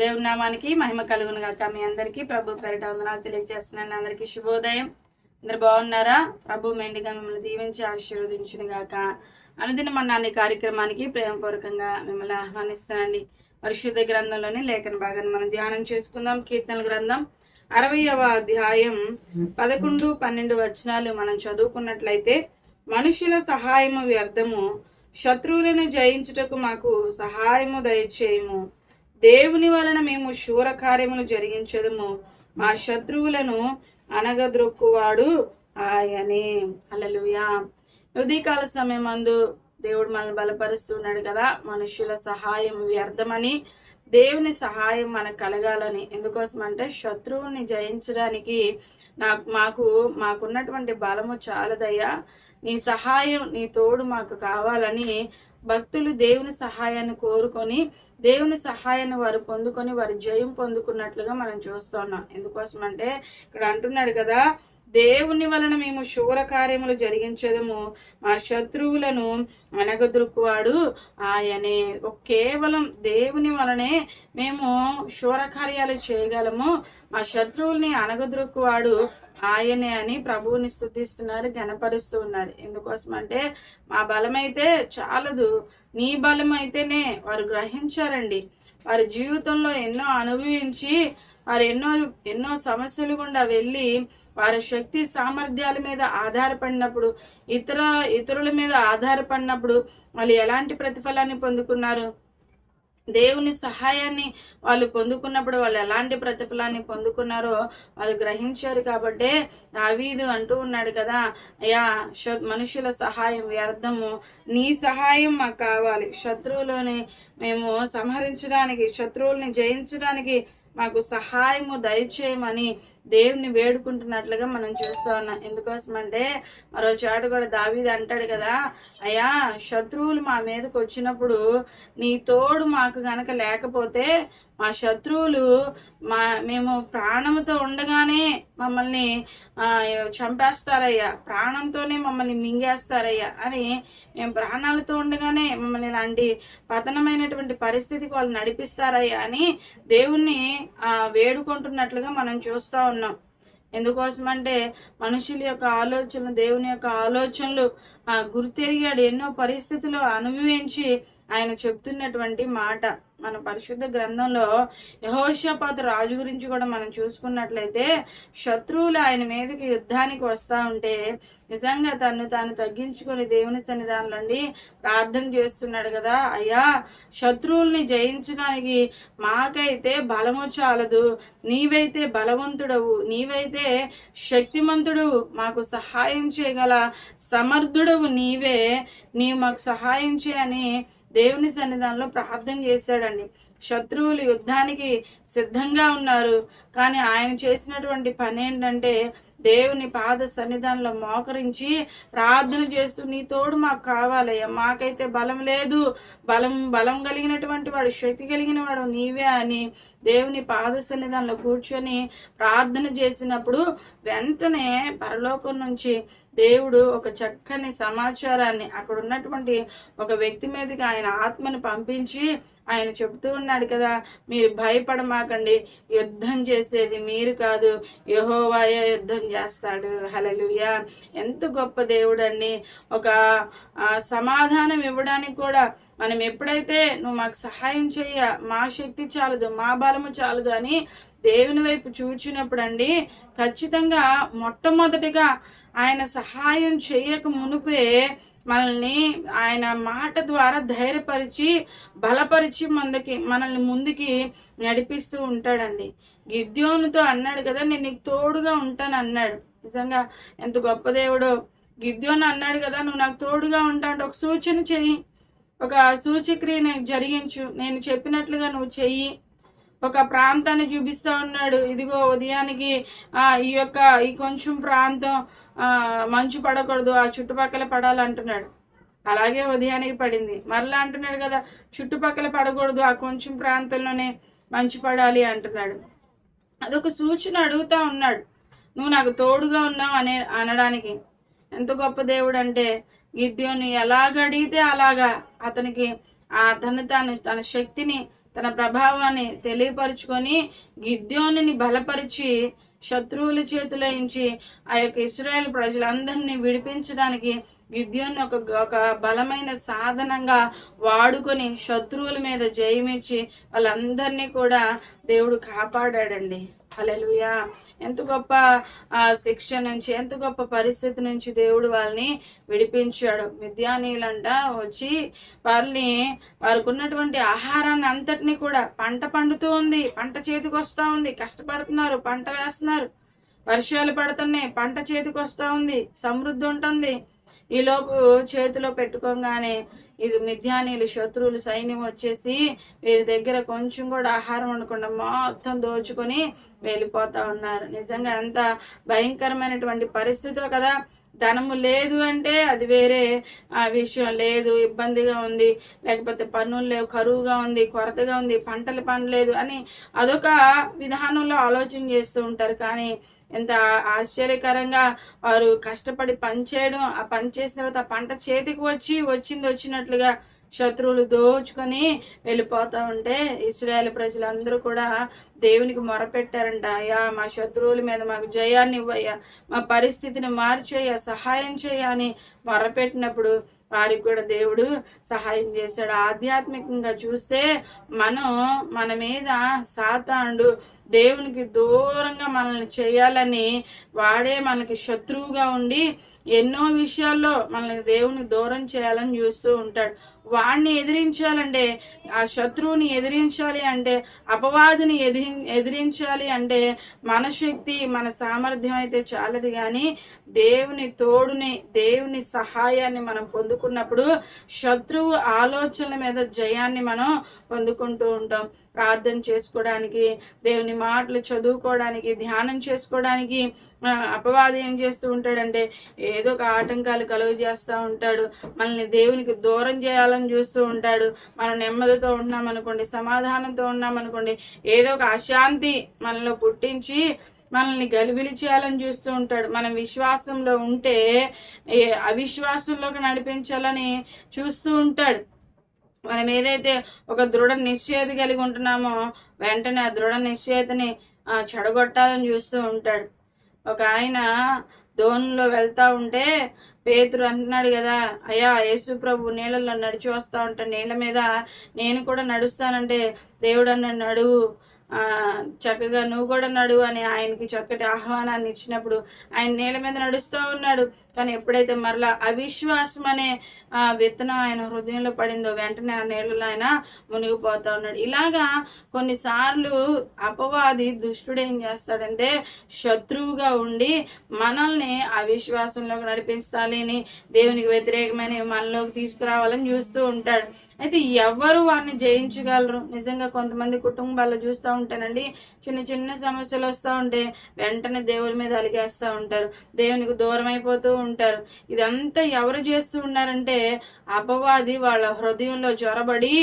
దేవుని నామానికి మహిమ కలుగును గాక. మీ అందరికీ ప్రభు పేరిట వందనాలు తెలియజేస్తున్నాను. అందరికీ శుభోదయం. అందరు బాగున్నారా? ప్రభు మెండిగా మిమ్మల్ని దీవించి ఆశీర్వదించును గాక. అనుదిన మన్నాన్ని కార్యక్రమానికి ప్రేమపూర్వకంగా మిమ్మల్ని ఆహ్వానిస్తానండి. పరిశుద్ధ గ్రంథంలోని లేఖన భాగాన్ని మనం ధ్యానం చేసుకుందాం. కీర్తన గ్రంథం అరవయవ అధ్యాయం పదకొండు పన్నెండు వచనాలు మనం చదువుకున్నట్లయితే మనుషుల సహాయము వ్యర్థము శత్రువులను జయించుటకు మాకు సహాయము దయచేయము. దేవుని వలన మేము శూర కార్యములు జరిగించదము. మా శత్రువులను అనగద్రొక్కువాడు ఆయనే. అలలుయా ఉదయకాల సమయమందు దేవుడు మనల్ని బలపరుస్తున్నాడు కదా. మనుషుల సహాయం వ్యర్థమని దేవుని సహాయం మనకు కలగాలని. ఎందుకోసం అంటే శత్రువుని జయించడానికి నాకు మాకు మాకున్నటువంటి బలము చాలదయ్యా. నీ సహాయం నీ తోడు మాకు కావాలని భక్తులు దేవుని సహాయాన్ని కోరుకొని దేవుని సహాయాన్ని వారు పొందుకొని వారి జయం పొందుకున్నట్లుగా మనం చూస్తున్నాం. ఎందుకోసం అంటే ఇక్కడ అంటున్నాడు కదా దేవుని వలన మేము శూర కార్యములు జరిగించదము. మా శత్రువులను అనగదొరుకువాడు ఆయనే. కేవలం దేవుని వలనే మేము శూర కార్యాలు చేయగలము. మా శత్రువుల్ని అనగదొరుకువాడు ఆయనే అని ప్రభువుని స్థుతిస్తున్నారు గణపరుస్తూ ఉన్నారు. ఎందుకోసం అంటే మా బలమైతే చాలదు. నీ బలం అయితేనే వారు గ్రహించారండి. వారి జీవితంలో ఎన్నో అనుభవించి వారు ఎన్నో ఎన్నో సమస్యలు గుండా వెళ్ళి వారి శక్తి సామర్థ్యాల మీద ఆధారపడినప్పుడు ఇతర ఇతరుల మీద ఆధారపడినప్పుడు వాళ్ళు ఎలాంటి ప్రతిఫలాన్ని పొందుకున్నారు? దేవుని సహాయాన్ని వాళ్ళు పొందుకున్నప్పుడు వాళ్ళు ఎలాంటి ప్రతిఫలాన్ని పొందుకున్నారో వాళ్ళు గ్రహించారు కాబట్టే దావీదు అంటూ ఉన్నాడు కదా అయ్యా మనుషుల సహాయం వ్యర్థము. నీ సహాయం మాకు కావాలి. శత్రువులని మేము సంహరించడానికి శత్రువుల్ని జయించడానికి మాకు సహాయము దయచేయమని దేవుని వేడుకుంటున్నట్లుగా మనం చూస్తా ఉన్నాం. ఎందుకోసం అంటే మరో చాట కూడా దావీది అంటాడు కదా అయ్యా శత్రువులు మా మీదకి వచ్చినప్పుడు నీ తోడు మాకు గనక లేకపోతే మా శత్రువులు మా మేము ప్రాణంతో ఉండగానే మమ్మల్ని చంపేస్తారయ్యా. ప్రాణంతోనే మమ్మల్ని మింగేస్తారయ్యా. అని మేము ప్రాణాలతో ఉండగానే మమ్మల్ని ఇలాంటి పతనమైనటువంటి పరిస్థితికి వాళ్ళు నడిపిస్తారయ్యా అని దేవుణ్ణి ఆ, వేడుకుంటున్నట్లుగా మనం చూస్తా ఉన్నాం. ఎందుకోసం అంటే మనుషుల యొక్క ఆలోచనలు దేవుని యొక్క ఆలోచనలు ఆ గుర్తెరిగాడు. ఎన్నో పరిస్థితులు అనుభవించి ఆయన చెప్తున్నటువంటి మాట మన పరిశుద్ధ గ్రంథంలో యహోషపాత రాజు గురించి కూడా మనం చూసుకున్నట్లయితే శత్రువులు ఆయన మీదకి యుద్ధానికి వస్తా ఉంటే నిజంగా తను తాను తగ్గించుకొని దేవుని సన్నిధానంలోండి ప్రార్థన చేస్తున్నాడు కదా. అయ్యా శత్రువుల్ని జయించడానికి మాకైతే బలము చాలదు నీవైతే బలవంతుడవు. నీవైతే శక్తిమంతుడవు మాకు సహాయం చేయగల సమర్థుడవు నీవే. నీవు మాకు సహాయం చేయని దేవుని సన్నిధానంలో ప్రార్థన చేశాడండి. శత్రువులు యుద్ధానికి సిద్ధంగా ఉన్నారు. కానీ ఆయన చేసినటువంటి పని ఏంటంటే దేవుని పాద సన్నిధానంలో మోకరించి ప్రార్థన చేస్తూ నీ తోడు మాకు కావాలయ్యా. మాకైతే బలం లేదు. బలం బలం కలిగినటువంటి వాడు శక్తి కలిగిన వాడు నీవే అని దేవుని పాద సన్నిధానంలో కూర్చొని ప్రార్థన చేసినప్పుడు వెంటనే పరలోకం నుంచి దేవుడు ఒక చక్కని సమాచారాన్ని అక్కడ ఉన్నటువంటి ఒక వ్యక్తి మీదకి ఆయన ఆత్మను పంపించి ఆయన చెబుతూ ఉన్నాడు కదా మీరు భయపడమాకండి యుద్ధం చేసేది మీరు కాదు యహోవాయే యుద్ధం చేస్తాడు. హలలుయా ఎంత గొప్ప దేవుడండి. ఒక సమాధానం ఇవ్వడానికి కూడా మనం ఎప్పుడైతే నువ్వు మాకు సహాయం చెయ్య మా శక్తి చాలదు మా బలము చాలదు అని దేవుని వైపు చూచినప్పుడు అండి ఖచ్చితంగా మొట్టమొదటిగా ఆయన సహాయం చేయక మునుపే మనల్ని ఆయన మాట ద్వారా ధైర్యపరిచి బలపరిచి మనకి మనల్ని ముందుకి నడిపిస్తూ ఉంటాడండి. గిద్యోనుతో అన్నాడు కదా నేను నీకు తోడుగా ఉంటాను అన్నాడు. నిజంగా ఎంత గొప్ప దేవుడో. గిద్యోను అన్నాడు కదా నువ్వు నాకు తోడుగా ఉంటా అంటే ఒక సూచన చెయ్యి. ఒక సూచక్రియను జరిగించు నేను చెప్పినట్లుగా నువ్వు చెయ్యి. ఒక ప్రాంతాన్ని చూపిస్తా ఉన్నాడు. ఇదిగో ఉదయానికి ఆ ఈ యొక్క ఈ కొంచెం ప్రాంతం ఆ మంచు పడకూడదు ఆ చుట్టుపక్కల పడాలంటున్నాడు. అలాగే ఉదయానికి పడింది. మరలా అంటున్నాడు కదా చుట్టుపక్కల పడకూడదు ఆ కొంచెం ప్రాంతంలోనే మంచు పడాలి అంటున్నాడు. అదొక సూచన అడుగుతా ఉన్నాడు. నువ్వు నాకు తోడుగా ఉన్నావు అనే అనడానికి. ఎంత గొప్ప దేవుడు అంటే గిద్యోని ఎలాగ అడిగితే అలాగా అతనికి ఆ తను తాను తన శక్తిని తన ప్రభావాన్ని తెలియపరుచుకొని గిద్యోని బలపరిచి శత్రువుల చేతిలో నుంచి ఆ యొక్క ఇస్రాయేల్ ప్రజలందరినీ విడిపించడానికి గిద్యోని ఒక ఒక బలమైన సాధనంగా వాడుకొని శత్రువుల మీద జయమిచ్చి వాళ్ళందరినీ కూడా దేవుడు కాపాడాడండి. అలెలుయా ఎంత గొప్ప ఆ శిక్ష నుంచి ఎంత గొప్ప పరిస్థితి నుంచి దేవుడు వాళ్ళని విడిపించాడు. విద్యానీయులంట వచ్చి వాళ్ళని వారికి ఉన్నటువంటి ఆహారాన్ని అంతటినీ కూడా పంట పండుతూ ఉంది. పంట చేతికి వస్తూ ఉంది. కష్టపడుతున్నారు. పంట వేస్తున్నారు. వర్షాలు పడుతున్నాయి. పంట చేతికి వస్తూ ఉంది. సమృద్ధి ఉంటుంది. ఈలోపు చేతిలో పెట్టుకోగానే ఇది మిథ్యానీలు శత్రువులు సైన్యం వచ్చేసి వీరి దగ్గర కొంచెం కూడా ఆహారం ఉండకుండా మొత్తం దోచుకొని వెళ్ళిపోతా ఉన్నారు. నిజంగా ఎంత భయంకరమైనటువంటి పరిస్థితో కదా ధనము లేదు అంటే అది వేరే ఆ విషయం లేదు ఇబ్బందిగా ఉంది. లేకపోతే పన్నులు లేవు కరువుగా ఉంది కొరతగా ఉంది పంటలు పండలేదు అని అదొక విధానంలో ఆలోచన చేస్తూ ఉంటారు. కానీ ఎంత ఆశ్చర్యకరంగా వారు కష్టపడి పని చేయడం ఆ పని చేసిన తర్వాత ఆ పంట చేతికి వచ్చి వచ్చింది వచ్చినట్లుగా శత్రువులు దోచుకొని వెళ్ళిపోతూ ఉంటే ఇస్రాయేల్ ప్రజలందరూ కూడా దేవునికి మొరపెట్టారంట. అయ్యా మా శత్రువుల మీద మాకు జయాన్ని ఇవ్వయ్యా. మా పరిస్థితిని మార్చేయ్యా సహాయం చేయ అని మొరపెట్టినప్పుడు వారికి కూడా దేవుడు సహాయం చేశాడు. ఆధ్యాత్మికంగా చూస్తే మనం మన మీద సాతాండు దేవునికి దూరంగా మనల్ని చేయాలని వాడే మనకి శత్రువుగా ఉండి ఎన్నో విషయాల్లో మనల్ని దేవునికి దూరం చేయాలని చూస్తూ ఉంటాడు. వాడిని ఎదిరించాలంటే ఆ శత్రువుని ఎదిరించాలి అంటే అపవాదిని ఎదిరి ఎదిరించాలి అంటే మన శక్తి మన సామర్థ్యం అయితే చాలదు కానీ దేవుని తోడుని దేవుని సహాయాన్ని మనం పొందుకున్నప్పుడు శత్రువు ఆలోచనల మీద జయాన్ని మనం పొందుకుంటూ ఉంటాం. ప్రార్థన చేసుకోవడానికి దేవుని మాటలు చదువుకోవడానికి ధ్యానం చేసుకోవడానికి అపవాది ఏం చేస్తూ ఉంటాడంటే ఏదో ఒక ఆటంకాలు కలుగజేస్తూ ఉంటాడు. మనల్ని దేవునికి దూరం చేయాలని చూస్తూ ఉంటాడు. మనం నెమ్మదితో ఉన్నాం అనుకోండి సమాధానంతో ఉన్నాం అనుకోండి ఏదో ఒక అశాంతి మనలో పుట్టించి మనల్ని గలిబిలి చేయాలని చూస్తూ ఉంటాడు. మనం విశ్వాసంలో ఉంటే అవిశ్వాసంలోకి నడిపించాలని చూస్తూ ఉంటాడు. మనం ఏదైతే ఒక దృఢ నిశ్చయత కలిగి ఉంటున్నామో వెంటనే ఆ దృఢ నిశ్చయతని చెడగొట్టాలని చూస్తూ ఉంటాడు. ఒక ఆయన దోణిలో వెళ్తా ఉంటే పేతురు అంటున్నాడు కదా అయ్యా యేసు ప్రభు నీళ్ళల్లో నడిచి వస్తా ఉంటాడు నీళ్ళ మీద నేను కూడా నడుస్తానంటే దేవుడు అన్నాడు నడువు ఆ చక్కగా నువ్వు కూడా నడువు అని ఆయనకి చక్కటి ఆహ్వానాన్ని ఇచ్చినప్పుడు ఆయన నీళ్ళ మీద నడుస్తూ ఉన్నాడు. కానీ ఎప్పుడైతే మరలా అవిశ్వాసం అనే ఆ విత్తనం ఆయన హృదయంలో పడిందో వెంటనే ఆ నీళ్ళలో ఆయన మునిగిపోతా ఉన్నాడు. ఇలాగా కొన్నిసార్లు అపవాది దుష్టుడు ఏం చేస్తాడంటే శత్రువుగా ఉండి మనల్ని అవిశ్వాసంలోకి నడిపించాలి అని దేవునికి వ్యతిరేకమైన మనలోకి తీసుకురావాలని చూస్తూ ఉంటాడు. అయితే ఎవరు వారిని జయించగలరు? నిజంగా కొంతమంది కుటుంబాల్లో చూస్తూ ఉంటానండి. చిన్న చిన్న సమస్యలు వస్తూ ఉంటే వెంటనే దేవుని మీద అలిగేస్తూ ఉంటారు. దేవునికి దూరం అయిపోతూ ఉంటారు. ఇదంతా ఎవరు చేస్తూ ఉన్నారంటే అపవాది వాళ్ళ హృదయంలో జ్వరబడి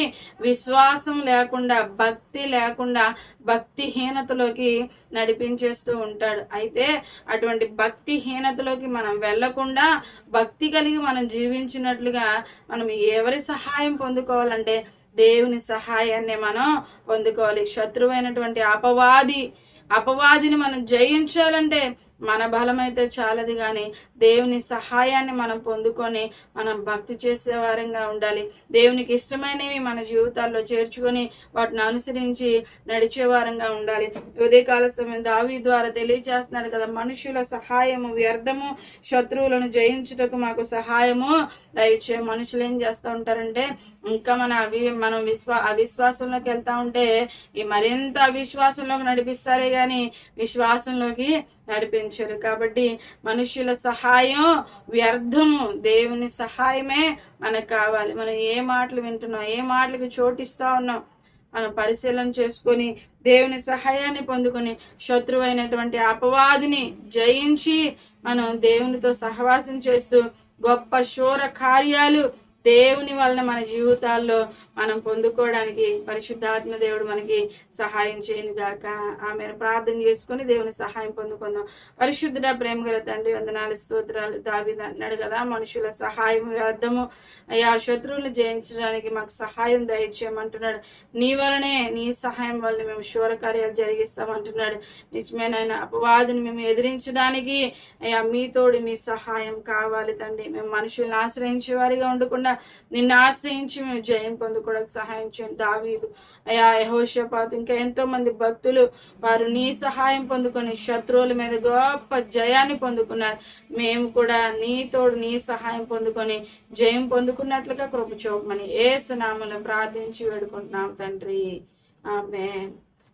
విశ్వాసం లేకుండా భక్తి లేకుండా భక్తిహీనతలోకి నడిపించేస్తూ ఉంటాడు. అయితే అటువంటి భక్తిహీనతలోకి మనం వెళ్ళకుండా భక్తి కలిగి మనం జీవించినట్లుగా మనం ఎవరి సహాయం పొందుకోవాలంటే దేవుని సహాయాన్ని మనం పొందుకోవాలి. శత్రువైనటువంటి అపవాది అపవాదిని మనం జయించాలంటే మన బలమైతే చాలది కానీ దేవుని సహాయాన్ని మనం పొందుకొని మనం భక్తి చేసే వారంగా ఉండాలి. దేవునికి ఇష్టమైనవి మన జీవితాల్లో చేర్చుకొని వాటిని అనుసరించి నడిచే వారంగా ఉండాలి. ఉదయకాల సమయం దావి ద్వారా తెలియజేస్తున్నాడు కదా మనుషుల సహాయము వ్యర్థము శత్రువులను జయించుటకు మాకు సహాయము. దయచే మనుషులు ఏం చేస్తూ ఉంటారంటే ఇంకా మన అవి మనం విశ్వా అవిశ్వాసంలోకి వెళ్తా ఉంటే ఈ మరింత అవిశ్వాసంలోకి నడిపిస్తారే గాని విశ్వాసంలోకి నడిపించరు కాబట్టి మనుషుల సహాయం వ్యర్థము. దేవుని సహాయమే మనకు కావాలి. మనం ఏ మాటలు వింటున్నాం ఏ మాటలకు చోటిస్తా ఉన్నాం మనం పరిశీలన చేసుకొని దేవుని సహాయాన్ని పొందుకొని శత్రువైనటువంటి అపవాదిని జయించి మనం దేవునితో సహవాసం చేస్తూ గొప్ప శూర కార్యాలు దేవుని వలన మన జీవితాల్లో మనం పొందుకోవడానికి పరిశుద్ధాత్మ దేవుడు మనకి సహాయం చేయను గాక. ఆమె ప్రార్థన చేసుకుని దేవుని సహాయం పొందుకుందాం. పరిశుద్ధుడ ప్రేమ గల తండ్రి వందనాలు స్తోత్రాలు దావి అన్నాడు కదా. మనుషుల సహాయం వ్యర్థము. అయ్యా శత్రువులు జయించడానికి మాకు సహాయం దయచేయమంటున్నాడు. నీ వలనే నీ సహాయం వల్ల మేము శూర కార్యాలు జరిగిస్తామంటున్నాడు. నిజమేనైనా అపవాదిని మేము ఎదిరించడానికి అయ్యా మీ తోడు మీ సహాయం కావాలి తండ్రి. మేము మనుషుల్ని ఆశ్రయించే వారిగా ఉండకుండా నిన్ను ఆశ్రయించి మేము జయం పొందుకోవడానికి సహాయం చేయండి. దావీదు అయా యహోషపాత్ ఇంకా ఎంతో మంది భక్తులు వారు నీ సహాయం పొందుకొని శత్రువుల మీద గొప్ప జయాన్ని పొందుకున్నారు. మేము కూడా నీ తోడు నీ సహాయం పొందుకొని జయం పొందుకున్నట్లుగా కృప చూపమని ఏ సునామలో ప్రార్థించి వేడుకుంటున్నాం తండ్రి. ఆమె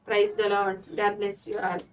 praise the lord God bless you all.